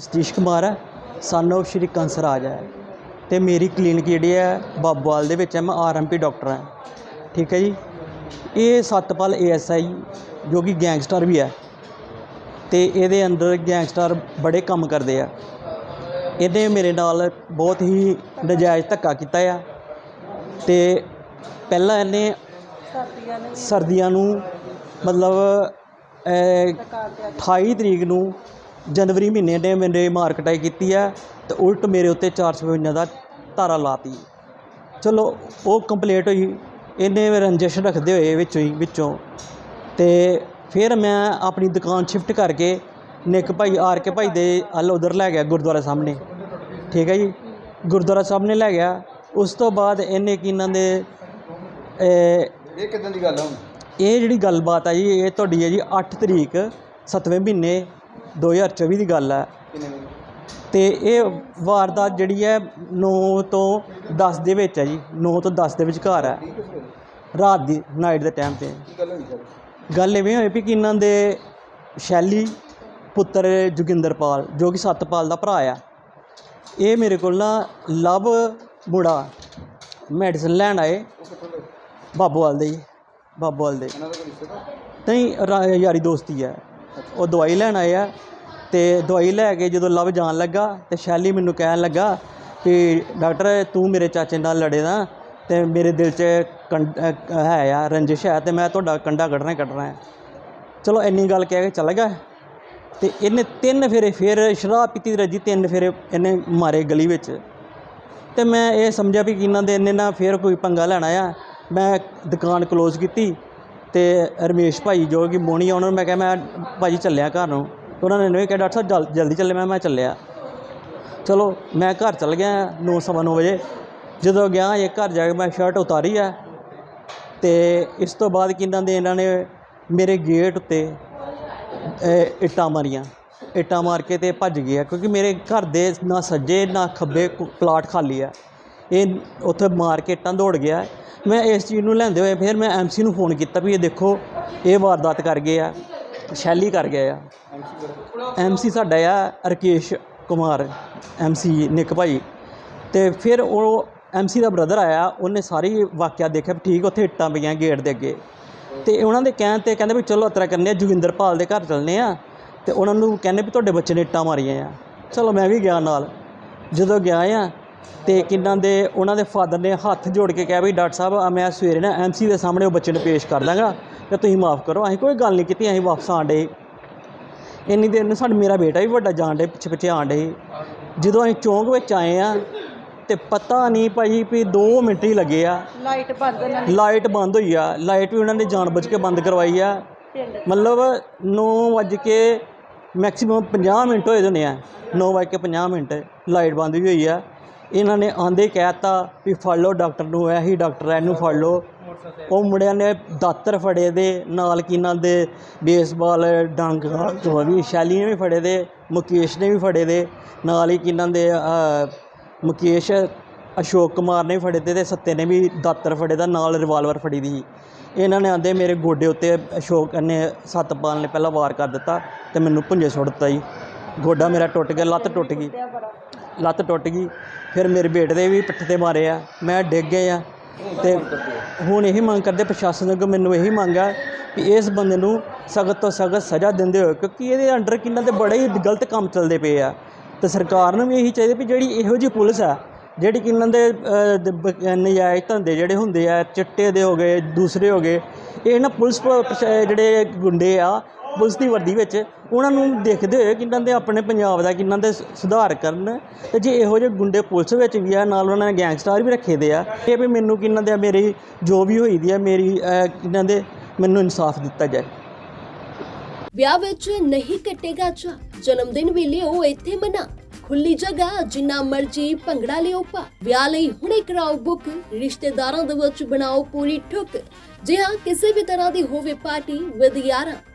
ਸਤੀਸ਼ ਕੁਮਾਰ ਹੈ। ਸਨ of ਸ਼੍ਰੀ ਕੰਸਰਾਜ ਹੈ। ਤੇ ਮੇਰੀ ਕਲੀਨਿਕ ਜਿਹੜੀ ਹੈ ਬਾਬੋਵਾਲ ਦੇ ਵਿੱਚ ਹੈ। ਮੈਂ ਆਰਐਮਪੀ ਡਾਕਟਰ ਹਾਂ। ਠੀਕ ਹੈ ਜੀ। ਇਹ ਸਤਪਾਲ ਏਐਸਆਈ ਜੋ ਕਿ ਗੈਂਗਸਟਰ ਵੀ ਹੈ। ਤੇ ਇਹਦੇ ਅੰਦਰ ਗੈਂਗਸਟਰ ਬੜੇ ਕੰਮ ਕਰਦੇ ਆ। ਇਹਨੇ ਮੇਰੇ ਨਾਲ ਬਹੁਤ ਹੀ ਨਜਾਇਜ਼ ਧੱਕਾ ਕੀਤਾ ਆ। ਤੇ ਪਹਿਲਾਂ ਇਹਨੇ ਸਰਦੀਆਂ ਨੂੰ ਮਤਲਬ ਅਹ, 28 ਤਰੀਕ ਨੂੰ ਜਨਵਰੀ ਮਹੀਨੇ ਨੇ ਮੇਰੇ ਮਾਰ ਕਟਾਈ ਕੀਤੀ ਹੈ ਤੇ ਉਲਟ ਮੇਰੇ ਉੱਤੇ 452 ਦਾ ਧਾਰਾ ਲਾਤੀ। ਚਲੋ ਉਹ ਕੰਪਲੀਟ ਹੋਈ ਇਹਨੇ ਰੰਜਿਸ਼ ਰੱਖਦੇ ਹੋਏ ਵਿੱਚੋਂ ਹੀ ਵਿੱਚੋਂ। ਤੇ ਫਿਰ ਮੈਂ ਆਪਣੀ ਦੁਕਾਨ ਸ਼ਿਫਟ ਕਰਕੇ ਨਿੱਕ ਭਾਈ ਆਰ ਕੇ ਭਾਈ ਦੇ ਹਲ ਉਧਰ ਲੈ ਗਿਆ ਗੁਰਦੁਆਰਾ ਸਾਹਮਣੇ। ਠੀਕ ਹੈ ਜੀ? ਗੁਰਦੁਆਰਾ ਸਾਹਮਣੇ ਲੈ ਗਿਆ। ਉਸ ਤੋਂ ਬਾਅਦ ਇਹਨੇ ਕੀ ਇਹਨਾਂ ਦੇ ਇਹ ਕਿਦਾਂ ਦੀ ਗੱਲ ਆ ਹੁਣ? ਇਹ ਜਿਹੜੀ ਗੱਲਬਾਤ ਹੈ ਜੀ ਇਹ ਤੁਹਾਡੀ ਹੈ ਜੀ 8 ਤਰੀਕ 7ਵੇਂ ਮਹੀਨੇ 2024 ਦੀ ਗੱਲ ਹੈ ਤੇ ਇਹ ਵਾਰਦਾਤ ਜਿਹੜੀ ਹੈ 9 ਤੋਂ 10 ਦੇ ਵਿੱਚ ਹੈ ਜੀ। 9 ਤੋਂ 10 ਦੇ ਵਿਚਕਾਰ ਹੈ। ਰਾਤ ਦੀ ਨਾਈਟ ਦੇ ਟਾਈਮ ਤੇ। ਗੱਲ ਐਵੇਂ ਹੋਈ ਵੀ ਕਿ ਇਹਨਾਂ ਦੇ ਸ਼ੈਲੀ ਪੁੱਤਰ ਜੋਗਿੰਦਰਪਾਲ ਜੋ ਕਿ ਸਤਪਾਲ ਦਾ ਭਰਾ ਆ ਇਹ ਮੇਰੇ ਕੋਲ ਨਾ ਲਵ ਮੁੰਡਾ ਮੈਡੀਸਨ ਲੈਣ ਆਏ ਬਾਬੋਵਾਲ ਦੇ ਜੀ ਬਾਬੋਵਾਲ ਦੇ। ਨਹੀਂ ਯਾਰੀ ਦੋਸਤੀ ਹੈ ਉਹ ਦਵਾਈ ਲੈਣ ਆਏ ਆ। ਤੇ ਦਵਾਈ ਲੈ ਕੇ ਜਦੋਂ ਲਵ ਜਾਣ ਲੱਗਾ ਤੇ ਸ਼ੈਲੀ ਮੈਨੂੰ ਕਹਿਣ ਲੱਗਾ ਕਿ ਡਾਕਟਰ, ਤੂੰ ਮੇਰੇ ਚਾਚੇ ਨਾਲ ਲੜੇ ਨਾ ਤੇ ਮੇਰੇ ਦਿਲ 'ਚ ਕੰਡ- ਹੈ ਆ, ਰੰਜਿਸ਼ ਹੈ ਤੇ ਮੈਂ ਤੁਹਾਡਾ ਕੰਡਾ ਕੱਢਣਾ ਹੀ ਕੱਢਣਾ ਹੈ। ਚਲੋ ਇੰਨੀ ਗੱਲ ਕਹਿ ਕੇ ਚੱਲ ਗਿਆ ਤੇ ਇਹਨੇ ਤਿੰਨ ਫੇਰੇ ਫਿਰ ਸ਼ਰਾਬ ਪੀਤੀ ਰੱਜੀ ਤਿੰਨ ਫੇਰੇ ਇਹਨੇ ਮਾਰੇ ਗਲੀ ਵਿੱਚ। ਤੇ ਮੈਂ ਇਹ ਸਮਝਿਆ ਵੀ ਕਿ ਇਹਨਾਂ ਦੇ ਇਹਨੇ ਨਾ ਫਿਰ ਕੋਈ ਪੰਗਾ ਲੈਣਾ ਆ। ਮੈਂ ਦੁਕਾਨ ਕਲੋਜ਼ ਕੀਤੀ ਤੇ ਰਮੇਸ਼ ਭਾਈ ਜੋ ਕਿ ਮੋਣੀ ਆ, ਉਹਨਾਂ ਨੂੰ ਮੈਂ ਕਿਹਾ ਮੈਂ ਭਾਜੀ ਚੱਲਿਆ ਘਰ ਨੂੰ। ਉਹਨਾਂ ਨੇ ਨਹੀਂ ਕਿਹਾ, ਡਾਕਟਰ ਸਾਹਿਬ, ਜਲ- ਜਲਦੀ ਚੱਲੇ, ਮੈਂ ਮੈਂ ਚੱਲਿਆ। ਚਲੋ, ਮੈਂ ਘਰ ਚਲ ਗਿਆ 9:30 ਵਜੇ। ਜਦੋਂ ਗਿਆ, ਇਹ ਘਰ ਜਾ ਕੇ ਮੈਂ ਸ਼ਰਟ ਉਤਾਰੀ ਆ। ਤੇ ਇਸ ਤੋਂ ਬਾਅਦ ਕਿੰਨਾਂ ਦੇ ਇਹਨਾਂ ਨੇ ਮੇਰੇ ਗੇਟ ਉੱਤੇ ਇੱਟਾਂ ਮਾਰੀਆਂ। ਇੱਟਾਂ ਮਾਰ ਕੇ ਤੇ ਭੱਜ ਗਏ ਆ, ਕਿਉਂਕਿ ਮੇਰੇ ਘਰ ਦੇ ਨਾ ਸੱਜੇ, ਨਾ ਖੱਬੇ ਪਲਾਟ ਖਾਲੀ ਆ। ਇਹ ਉੱਥੇ ਮਾਰ ਕੇ ਇੱਟਾਂ ਦੌੜ ਗਿਆ। ਮੈਂ ਇਸ ਚੀਜ਼ ਨੂੰ ਲੈਂਦੇ ਹੋਏ ਫਿਰ ਮੈਂ ਐਮਸੀ ਨੂੰ ਫੋਨ ਕੀਤਾ ਵੀ, ਇਹ ਦੇਖੋ, ਇਹ ਵਾਰਦਾਤ ਕਰ ਗਏ ਆ। ਸ਼ੈਲੀ ਕਰ ਗਏ ਆ। ਐਮਸੀ ਵਗੈਰਾ ਸਾਡਾ ਆ, ਰਕੇਸ਼ ਕੁਮਾਰ ਐਮਸੀ ਨਿੱਕ ਭਾਈ। ਤੇ ਫਿਰ ਉਹ ਐਮਸੀ ਦਾ ਬ੍ਰਦਰ ਆਇਆ, ਉਹਨੇ ਸਾਰੀ ਵਾਕਿਆ ਦੇਖਿਆ ਵੀ ਠੀਕ ਉੱਥੇ ਇੱਟਾਂ ਪਈਆਂ ਗੇਟ ਦੇ ਅੱਗੇ। ਤੇ ਉਹਨਾਂ ਦੇ ਕਹਿਣ ਤੇ ਕਹਿੰਦੇ ਵੀ ਚਲੋ ਅਤਰਾ ਕਰਨੇ ਆ ਜੋਗਿੰਦਰਪਾਲ ਦੇ ਘਰ ਚੱਲਨੇ ਆ। ਤੇ ਉਹਨਾਂ ਨੂੰ ਕਹਿੰਦੇ ਵੀ ਤੁਹਾਡੇ ਬੱਚੇ ਨੇ ਇੱਟਾਂ ਮਾਰੀਆਂ ਆ। ਚਲੋ ਮੈਂ ਵੀ ਗਿਆ ਨਾਲ। ਜਦੋਂ ਗਿਆ ਆ, ਤੇ ਕਿੰਨਾਂ ਦੇ ਉਹਨਾਂ ਦੇ ਫਾਦਰ ਨੇ ਹੱਥ ਜੋੜ ਕੇ ਕਿਹਾ ਵੀ ਡਾਕਟਰ ਸਾਹਿਬ ਮੈਂ ਸਵੇਰੇ ਨਾ ਐਮਸੀ ਦੇ ਸਾਹਮਣੇ ਉਹ ਬੱਚੇ ਨੂੰ ਪੇਸ਼ ਕਰ ਦਾਂਗਾ। ਤੇ ਤੁਸੀਂ ਮਾਫ ਕਰੋ ਅਸੀਂ ਕੋਈ ਗੱਲ ਨਹੀਂ ਕੀਤੀ ਅਸੀਂ ਵਾਪਸ ਆਣ ਡੇ ਇੰਨੀ ਦੇਰ ਨੂੰ ਸਾਡਾ ਮੇਰਾ ਬੇਟਾ ਵੀ ਵੱਡਾ ਜਾਣ ਡੇ ਪਿੱਛੇ ਪਿੱਛੇ ਆਣ ਡੇ ਜਦੋਂ ਅਸੀਂ ਚੌਂਕ ਵਿੱਚ ਆਏ ਆ ਤੇ ਪਤਾ ਨਹੀਂ ਭਾਈ ਵੀ 2 ਮਿੰਟ ਹੀ ਲੱਗੇ ਆ। ਲਾਈਟ ਬੰਦ ਲਾਈਟ ਬੰਦ ਹੋਈ ਆ। ਲਾਈਟ ਵੀ ਉਹਨਾਂ ਨੇ ਜਾਣਬੁੱਝ ਕੇ ਬੰਦ ਕਰਵਾਈ ਆ। ਮਤਲਬ 9 ਵਜੇ ਕੇ ਮੈਕਸਿਮਮ 50 ਮਿੰਟ ਹੋਏ ਹੋਣੇ ਆ। 9 ਵਜੇ ਕੇ 50 ਮਿੰਟ ਲਾਈਟ ਬੰਦ ਵੀ ਹੋਈ ਆ। ਇਹਨਾਂ ਨੇ ਆਂਦੇ ਕਹਿਤਾ ਵੀ ਫੜ ਲਓ ਡਾਕਟਰ ਨੂੰ ਇਹੀ ਡਾਕਟਰ ਹੈ ਇਹਨੂੰ ਫੜ ਲਓ। ਉਹ ਮੁੰਡਿਆਂ ਨੇ ਦਾਤਰ ਫੜੇ ਦੇ, ਨਾਲ ਕੀ ਇਹਨਾਂ ਦੇ, ਬੇਸਬਾਲ ਡੰਗ ਵੀ, ਸ਼ੈਲੀ ਨੇ ਵੀ ਫੜੇ ਦੇ, ਮੁਕੇਸ਼ ਨੇ ਵੀ ਫੜੇ ਦੇ, ਨਾਲ ਹੀ ਕੀ ਇਹਨਾਂ ਦੇ ਮੁਕੇਸ਼, ਅਸ਼ੋਕ ਕੁਮਾਰ ਨੇ ਵੀ ਫੜੇ ਤੇ ਤੇ ਸੱਤੇ ਨੇ ਵੀ ਦਾਤਰ ਫੜੇ ਦਾ, ਨਾਲ ਰਿਵਾਲਵਰ ਫੜੀ ਦੀ। ਇਹਨਾਂ ਨੇ ਆਂਦੇ ਮੇਰੇ ਗੋਡੇ ਉੱਤੇ ਅਸ਼ੋਕ ਨੇ ਸਤਪਾਲ ਨੇ ਪਹਿਲਾਂ ਵਾਰ ਕਰ ਦਿੱਤਾ ਤੇ ਮੈਨੂੰ ਭੁੰਜੇ ਸੁੱਟ ਦਿੱਤਾ ਜੀ। ਗੋਡਾ ਮੇਰਾ ਟੁੱਟ ਗਿਆ, ਲੱਤ ਟੁੱਟ ਗਈ। ਲੱਤ ਟੁੱਟ ਗਈ। ਫਿਰ ਮੇਰੇ ਬੇਟੇ ਦੇ ਵੀ ਪਿੱਠ ਤੇ ਮਾਰੇ ਆ। ਮੈਂ ਡਿੱਗ ਗਏ ਆ ਤੇ ਹੁਣ ਇਹੀ ਮੰਗ ਕਰਦੇ ਪ੍ਰਸ਼ਾਸਨ ਅੱਗੇ ਮੈਨੂੰ ਇਹੀ ਮੰਗ ਹੈ ਕਿ ਇਸ ਬੰਦੇ ਨੂੰ ਸਖਤ ਤੋਂ ਸਖਤ ਸਜ਼ਾ ਦਿੰਦੇ ਹੋਏ, ਕਿਉਂਕਿ ਇਹਦੇ ਅੰਡਰ ਕਿੰਨਾ ਦੇ ਬੜੇ ਹੀ ਗਲਤ ਕੰਮ ਚੱਲਦੇ ਪਏ ਆ। ਤੇ ਸਰਕਾਰ ਨੂੰ ਵੀ ਇਹੀ ਚਾਹੀਦਾ ਵੀ ਜਿਹੜੀ ਇਹੋ ਜਿਹੀ ਪੁਲਿਸ ਆ, ਜਿਹੜੀ ਕਿ ਇਹਨਾਂ ਦੇ ਨਜਾਇਜ਼ ਧੰਦੇ ਜਿਹੜੇ ਹੁੰਦੇ ਆ, ਚਿੱਟੇ ਦੇ ਹੋ ਗਏ, ਦੂਸਰੇ ਹੋ ਗਏ, ਇਹ ਨਾ ਪੁਲਿਸ ਪ- ਜਿਹੜੇ ਗੁੰਡੇ ਆ ਪੁਲਿਸ ਦੀ ਵਰਦੀ ਵਿੱਚ ਉਹਨਾਂ ਨੂੰ ਦੇਖਦੇ ਹੋਏ ਕਿ ਦੇ ਆਪਣੇ ਪੰਜਾਬ ਦਾ ਕਿੰਨਾਂ ਦੇ ਸੁਧਾਰ ਕਰਨ ਤੇ ਜੇ ਇਹੋ ਜਿਹੇ ਗੁੰਡੇ ਪੁਲਿਸ ਵਿੱਚ ਵੀ ਆ, ਨਾਲ ਉਹਨਾਂ ਨੇ ਗੈਂਗਸਟਰ ਵੀ ਰੱਖੇ ਦੇ ਆ, ਇਹ ਵੀ ਮੈਨੂੰ ਕਿੰਨਾਂ ਦੇ ਮੇਰੀ ਜੋ ਵੀ ਹੋਈ ਦੀ ਆ, ਮੇਰੀ ਕਿੰਨਾਂ ਦੇ ਮੈਨੂੰ ਇਨਸਾਫ ਦਿੱਤਾ ਜਾਏ। ਵਿਆਹ ਵਿੱਚ ਨਹੀਂ ਕੱਟੇਗਾ ਚਾ ਜਨਮ ਦਿਨ ਵੀ ਲਿਓ ਇੱਥੇ ਮਨਾ, ਖੁੱਲੀ ਜਗ੍ਹਾ, ਜਿੰਨਾ ਮਰਜ਼ੀ ਭੰਗੜਾ ਲਿਓ ਪਾ, ਵਿਆਹ ਲਈ ਹੁਣੇ ਕਰਾਓ ਬੁੱਕ, ਰਿਸ਼ਤੇਦਾਰਾਂ ਦੇ ਵਿੱਚ ਬਣਾਓ ਪੂਰੀ ਠੁੱਕ, ਜੇ ਹਾਂ ਕਿਸੇ ਵੀ ਤਰ੍ਹਾਂ ਦੀ ਹੋਵੇ ਪਾਰਟੀ ਵਿਦ ਯਾਰਾਂ